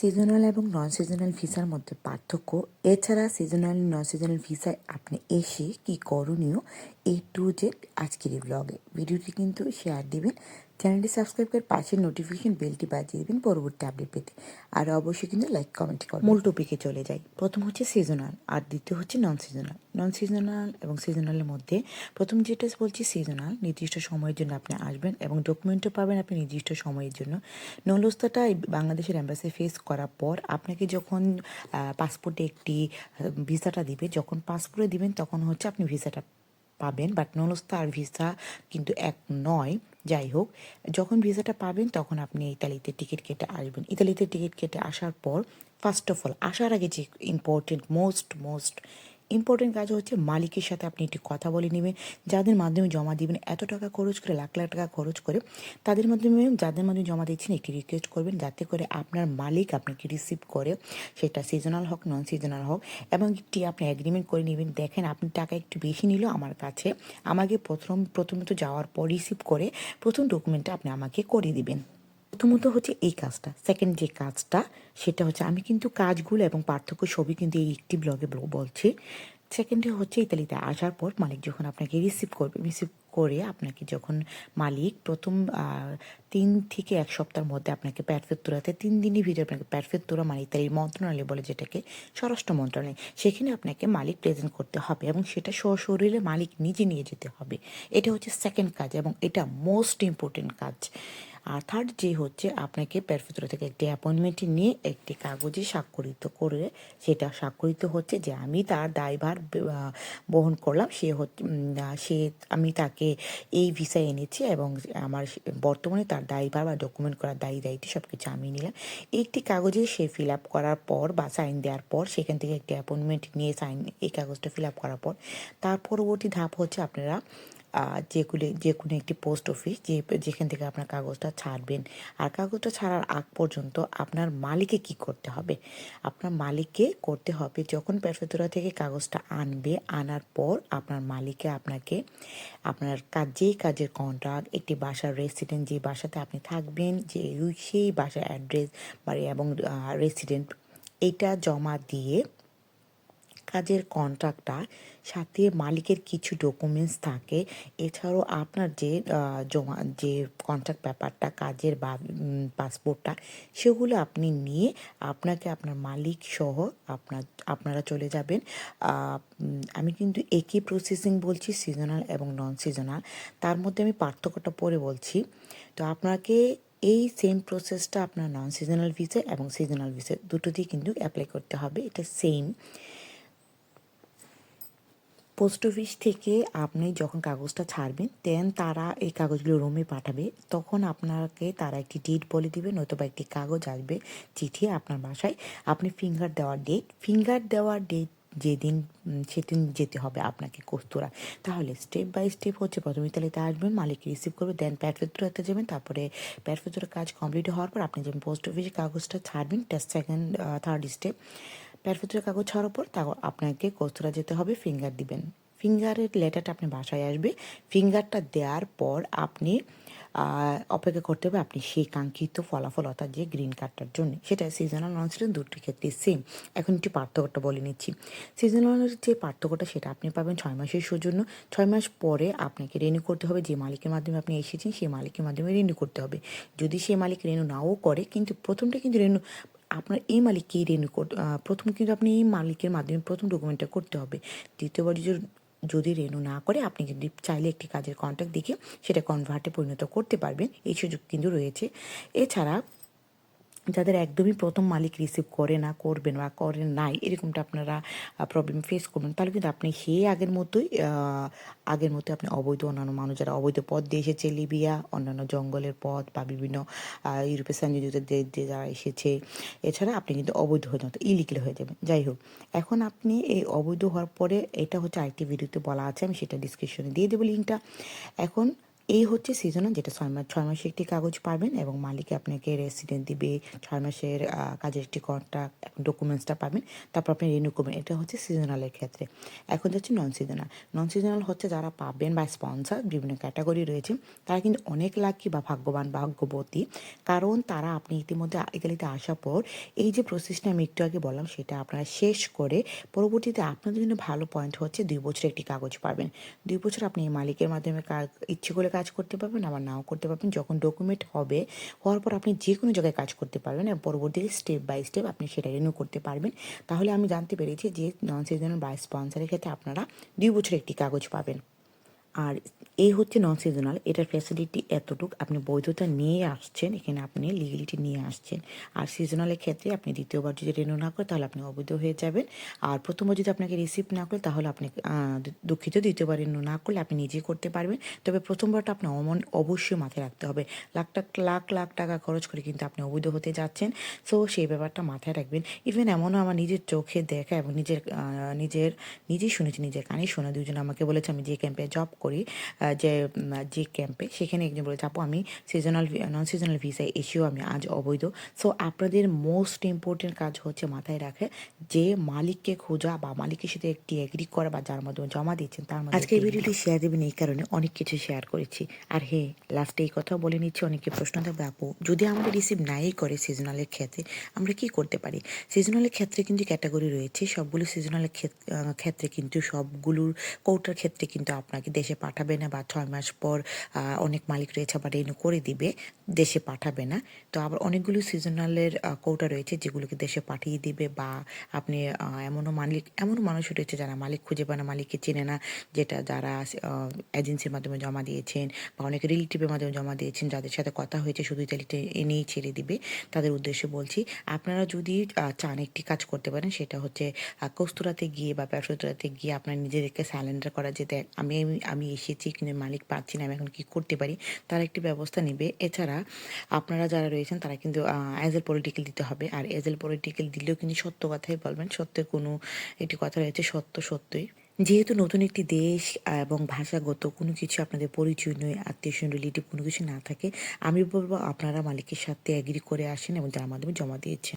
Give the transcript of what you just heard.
Seasonal এবং non seasonal ভিসার মধ্যে পার্থক্য। এছাড়া সিজনাল নন সিজনাল ভিসায় আপনি এসে কি করণীয়? এই টু জেড আজকের ব্লগে ভিডিওটি কিন্তু শেয়ার দিবেন। চ্যানেলটি সাবস্ক্রাইব করে পাশের নোটিফিকেশন বেলটি বাজিয়ে দিবেন পরবর্তী আপডেট পেতে। আর অবশ্যই কিন্তু লাইক কমেন্ট করুন মূল টপিকে চলে যাই। প্রথম হচ্ছে সিজনাল আর দ্বিতীয় হচ্ছে নন সিজনাল নন সিজনাল এবং সিজনালের মধ্যে প্রথম যেটা বলছি সিজনাল নির্দিষ্ট সময়ের জন্য আপনি আসবেন এবং ডকুমেন্টও পাবেন আপনি নির্দিষ্ট সময়ের জন্য। নলস্তাটা বাংলাদেশের অ্যাম্বাসি ফেস করার পর আপনাকে যখন পাসপোর্টে একটি ভিসাটা দিবে, যখন পাসপোর্টে দিবেন তখন হচ্ছে আপনি ভিসাটা পাবেন। বাট নলস্তা আর ভিসা কিন্তু এক নয়। যাই হোক, যখন ভিসাটা পাবেন তখন আপনি ইতালিতে টিকিট কেটে আসবেন। ইতালিতে টিকিট কেটে আসার পর ফার্স্ট অফ অল আসার আগে যে ইম্পর্টেন্ট মোস্ট মোস্ট ইম্পর্টেন্ট কাজ হচ্ছে মালিকের সাথে আপনি একটি কথা বলে নেবেন। যাদের মাধ্যমে জমা দিবেন এত টাকা খরচ করে, লাখ লাখ টাকা খরচ করে, তাদের মাধ্যমে, যাদের মাধ্যমে জমা দিচ্ছেন একটি রিকোয়েস্ট করবেন যাতে করে আপনার মালিক আপনাকে রিসিভ করে। সেটা সিজনাল হোক নন সিজনাল হোক, এবং একটি আপনি অ্যাগ্রিমেন্ট করে নেবেন, দেখেন আপনি টাকা একটু বেশি নিল আমার কাছে, আমাকে প্রথম, প্রথমত যাওয়ার পর রিসিভ করে প্রথম ডকুমেন্টটা আপনি আমাকে করে দিবেন। প্রথমত হচ্ছে এই কাজটা সেকেন্ড যে কাজটা, সেটা হচ্ছে আমি কিন্তু কাজগুলো এবং পার্থক্য সবই কিন্তু এই একটি ব্লগে বলছি। সেকেন্ডে হচ্ছে ইতালিতে আসার পর মালিক যখন আপনাকে রিসিভ করবে রিসিভ করে আপনাকে যখন মালিক প্রথম তিন থেকে এক সপ্তাহের মধ্যে আপনাকে প্যারফেক্তুরাতে তিন দিনের ভিতরে আপনাকে প্যারফেক্তুরা মানে ইতালির মন্ত্রণালয় বলে যেটাকে স্বরাষ্ট্র মন্ত্রণালয়, সেখানে আপনাকে মালিক প্রেজেন্ট করতে হবে এবং সেটা সশরীরে মালিক নিজে নিয়ে যেতে হবে। এটা হচ্ছে সেকেন্ড কাজ এবং এটা মোস্ট ইম্পর্টেন্ট কাজ। আর থার্ড যে হচ্ছে আপনাকে প্যারফেত্র থেকে একটি অ্যাপয়েন্টমেন্ট নিয়ে একটি কাগজে স্বাক্ষরিত করে সেটা স্বাক্ষরিত হচ্ছে যে আমি তার দায়ভার বহন করলাম। সে হচ্ছে সে, আমি তাকে এই ভিসা এনেছি এবং আমার বর্তমানে তার দায়ীভার বা ডকুমেন্ট করার দায়ী দায়িত্ব সব কিছু আমি নিলাম। একটি কাগজে সে ফিল আপ করার পর বা সাইন দেওয়ার পর সেখান থেকে একটি অ্যাপয়েন্টমেন্ট নিয়ে সাইন এই কাগজটা ফিল আপ করার পর, তার পরবর্তী ধাপ হচ্ছে আপনারা যেগুলি যে কোনো একটি পোস্ট অফিস যে যেখান থেকে আপনার কাগজটা ছাড়বেন। আর কাগজটা ছাড়ার আগ পর্যন্ত আপনার মালিকে কি করতে হবে? আপনার মালিককে করতে হবে যখন প্যারফেতোরা থেকে কাগজটা আনবে, আনার পর আপনার মালিকে আপনাকে, আপনার কাজ যেই কাজের কন্ট্রাক্ট একটি বাসার রেসিডেন্ট যে বাসাতে আপনি থাকবেন, যে সেই বাসার অ্যাড্রেস বাড়ি এবং রেসিডেন্ট এটা জমা দিয়ে কাজের কন্ট্রাক্টটা সাথে মালিকের কিছু ডকুমেন্টস থাকে। এছাড়াও আপনার যে জমা, যে কন্ট্রাক্ট ব্যাপারটা, কাজের বা পাসপোর্টটা সেগুলো আপনি নিয়ে আপনাকে আপনার মালিক সহ আপনার, আপনারা চলে যাবেন। আমি কিন্তু একই প্রসেসিং বলছি সিজনাল এবং নন সিজনাল তার মধ্যে আমি পার্থক্যটা পরে বলছি। তো আপনাকে এই সেম প্রসেসটা আপনার নন সিজনাল ভিসা এবং সিজনাল ভিসা দুটোতেই কিন্তু অ্যাপ্লাই করতে হবে। এটা সেম পোস্ট অফিস থেকে আপনি যখন কাগজটা ছাড়বেন দেন তারা এই কাগজগুলো রুমে পাঠাবে। তখন আপনাকে তারা একটি ডেট বলে দিবে নয়তো বা একটি কাগজ আসবে, চিঠি আপনার বাসায়। আপনি ফিঙ্গার দেওয়ার ডেট ফিঙ্গার দেওয়ার ডেট যেদিন সেদিন যেতে হবে আপনাকে কস্তুরা। তাহলে স্টেপ বাই স্টেপ হচ্ছে, প্রথমে ইতালিতে আসবেন, মালিক রিসিভ করবে দেন প্যাটফেত্তুরাতে যাবেন, তারপরে প্যাটফেত্তুরার কাজ কমপ্লিট হওয়ার পর আপনি যেমন পোস্ট অফিসে কাগজটা ছাড়বেন সেকেন্ড থার্ড স্টেপ প্যারফেত্তুরের কাগজ ছাড়ার পর তা আপনাকে কস্তুরা যেতে হবে ফিঙ্গার দিবেন। ফিঙ্গারের লেটারটা আপনি বাসায় আসবে। ফিঙ্গারটা দেওয়ার পর আপনি অপেক্ষা করতে হবে আপনি সেই কাঙ্ক্ষিত ফলাফল অর্থাৎ যে গ্রিন কার্ডটার জন্য। সেটা সিজনাল সিজন দুটি ক্ষেত্রে সেম এখন একটি পার্থক্যটা বলে নিচ্ছি। সিজনালের যে পার্থক্যটা সেটা আপনি পাবেন ছয় মাসের সৌজন্য। ছয় মাস পরে আপনাকে রেনু করতে হবে। যে মালিকের মাধ্যমে আপনি এসেছেন, সেই মালিকের মাধ্যমে রেনু করতে হবে। যদি সেই মালিক রেনু নাও করে, কিন্তু প্রথমটা কিন্তু রেনু আপনার এই মালিককেই রেনু প্রথম কিন্তু আপনি এই মালিকের মাধ্যমে প্রথম ডকুমেন্টটা করতে হবে। দ্বিতীয়বার যদি রেনু না করে, আপনি যদি চাইলে একটি কাজের কন্ট্যাক্ট দেখে সেটা কনভার্টে পরিণত করতে পারবেন। এই সুযোগ কিন্তু রয়েছে। এছাড়া যাদের একদমই প্রথম মালিক রিসিভ করে না করবেন বা করেন নাই, এরকমটা আপনারা প্রবলেম ফেস করবেন। তাহলে কিন্তু আপনি সেই আগের মতোই আগের মতো আপনি অবৈধ অন্যান্য মানুষ, যারা অবৈধ পথ দিয়ে এসেছে লিবিয়া, অন্যান্য জঙ্গলের পথ বা বিভিন্ন ইউরোপের সংযোজিত দেশ দিয়ে যারা এসেছে, এছাড়া আপনি কিন্তু অবৈধ হয়ে যাবেন ইলিগেল হয়ে যাবেন। যাই হোক, এখন আপনি এই অবৈধ হওয়ার পরে, এটা হচ্ছে আরেকটি ভিডিওতে বলা আছে, আমি সেটা ডিসক্রিপশনে দিয়ে দেবো লিঙ্কটা এখন এই হচ্ছে সিজনাল যেটা ছয় মাস ছয় মাসে একটি কাগজ পাবেন এবং মালিক আপনাকে রেসিডেন্ট দিবে, ছয় মাসের কাজের একটি কন্ট্রাক্ট ডকুমেন্টসটা পাবেন, তারপর আপনি রিনিউ করবেন। এটা হচ্ছে সিজনালের ক্ষেত্রে। এখন যাচ্ছে নন সিজনাল নন সিজনাল হচ্ছে যারা পাবেন বা স্পন্সার বিভিন্ন ক্যাটাগরি রয়েছে, তারা কিন্তু অনেক লাকি বা ভাগ্যবান, ভাগ্যবতী। কারণ তারা আপনি ইতিমধ্যে ইতালিতে আসার পর, এই যে প্রসেসটা আমি একটু আগে বললাম, সেটা আপনারা শেষ করে পরবর্তীতে আপনাদের জন্য ভালো পয়েন্ট হচ্ছে দুই বছর একটি কাগজ পাবেন। দুই বছর আপনি এই মালিকের মাধ্যমে ইচ্ছে করে কাজ করতে পারবেন, আবার নাও করতে পারবেন। যখন ডকুমেন্ট হবে, হওয়ার পর আপনি যে কোনো জায়গায় কাজ করতে পারবেন আর পরবর্তীতে স্টেপ বাই স্টেপ আপনি সেটা রিনিউ করতে পারবেন। তাহলে আমি জানতে পেরেছি যে নন সিজনাল বা স্পন্সারের ক্ষেত্রে আপনারা দুই বছর একটি কাগজ পাবেন। আর এই হচ্ছে নন সিজনাল এটার ফ্যাসিলিটি এতটুক, আপনি বৈধতা নিয়ে আসছেন, এখানে আপনি লিগেলিটি নিয়ে আসছেন। আর সিজনালের ক্ষেত্রে আপনি দ্বিতীয়বার যদি রেনু না করেন, তাহলে আপনি অবৈধ হয়ে যাবেন। আর প্রথমবার যদি আপনাকে রিসিভ না করে তাহলে আপনি দুঃখিত, দ্বিতীয়বার রেনু না করলে আপনি নিজে করতে পারবেন। তবে প্রথমবারটা আপনি অমন অবশ্যই মাথায় রাখতে হবে। লাখ টাক, লাখ লাখ টাকা খরচ করে কিন্তু আপনি অবৈধ হতে যাচ্ছেন। সো সেই ব্যাপারটা মাথায় রাখবেন। ইভেন এমনও আমার নিজের চোখে দেখা এবং নিজের নিজের, নিজেই শুনেছি, নিজের কানে শোনা দুজন আমাকে বলেছে, আমি যে ক্যাম্পে জব করি যে যে ক্যাম্পে সেখানে একজন বলেছে আপু আমি সিজনাল নন সিজনাল ভিসায় এসেও আমি আজ অবৈধ। সো আপনাদের মোস্ট ইম্পর্টেন্ট কাজ হচ্ছে মাথায় রাখে যে মালিককে খোঁজা বা মালিকের সাথে একটি এগ্রি করা বা যার মাধ্যমে জমা দিচ্ছেন তার মাধ্যমে আজকে এই ভিডিওটি শেয়ার দেবেন এই কারণে অনেক কিছু শেয়ার করেছি। আর হে লাস্টে এই কথা বলে নিচ্ছি অনেকে প্রশ্ন থাকবে আপু যদি আমাদের রিসিভ নাই করে সিজনালের ক্ষেত্রে আমরা কি করতে পারি? সিজনালের ক্ষেত্রে কিন্তু ক্যাটাগরি রয়েছে সবগুলো সিজনালের ক্ষেত্রে কিন্তু সবগুলোর কৌটার ক্ষেত্রে কিন্তু আপনাকে দেশে পাঠাবে না বা ছয় মাস পর অনেক মালিক রয়েছে, আবার রিনিউ করে দিবে, দেশে পাঠাবে না। তো আবার অনেকগুলো সিজনালের কৌটা রয়েছে যেগুলোকে দেশে পাঠিয়ে দিবে বা আপনি এমনও মালিক, এমনও মানুষ রয়েছে যারা মালিক খুঁজে পায় না, মালিককে চেনে না, যেটা যারা এজেন্সির মাধ্যমে জমা দিয়েছেন বা অনেক রিলেটিভের মাধ্যমে জমা দিয়েছেন, যাদের সাথে কথা হয়েছে শুধু ইতালিতে এনেই ছেড়ে দিবে। তাদের উদ্দেশ্যে বলছি, আপনারা যদি চান একটি কাজ করতে পারেন, সেটা হচ্ছে কস্তুরাতে গিয়ে বা ব্যবসাতে গিয়ে আপনার নিজেদেরকে স্যালেন্ডার করা যেতে আমি, আমি- আমি এসেছি কিন্তু মালিক পাচ্ছি না, আমি এখন কি করতে পারি? তার একটি ব্যবস্থা নেবে। এছাড়া আপনারা যারা রয়েছেন, তারা কিন্তু অ্যাজ এ পলিটিক্যাল দিতে হবে। আর এ পলিটিক্যাল দিলেও কিন্তু সত্য কথাই বলবেন সত্যের কোনো একটি কথা রয়েছে, সত্য সত্যই। যেহেতু নতুন একটি দেশ এবং ভাষাগত কোনো কিছু আপনাদের পরিচয় নয়, আত্মীয় রিলেটিভ কোনো কিছু না থাকে, আমি বলব আপনারা মালিকের সাথে এগ্রি করে আসেন এবং যার মাধ্যমে জমা দিয়েছেন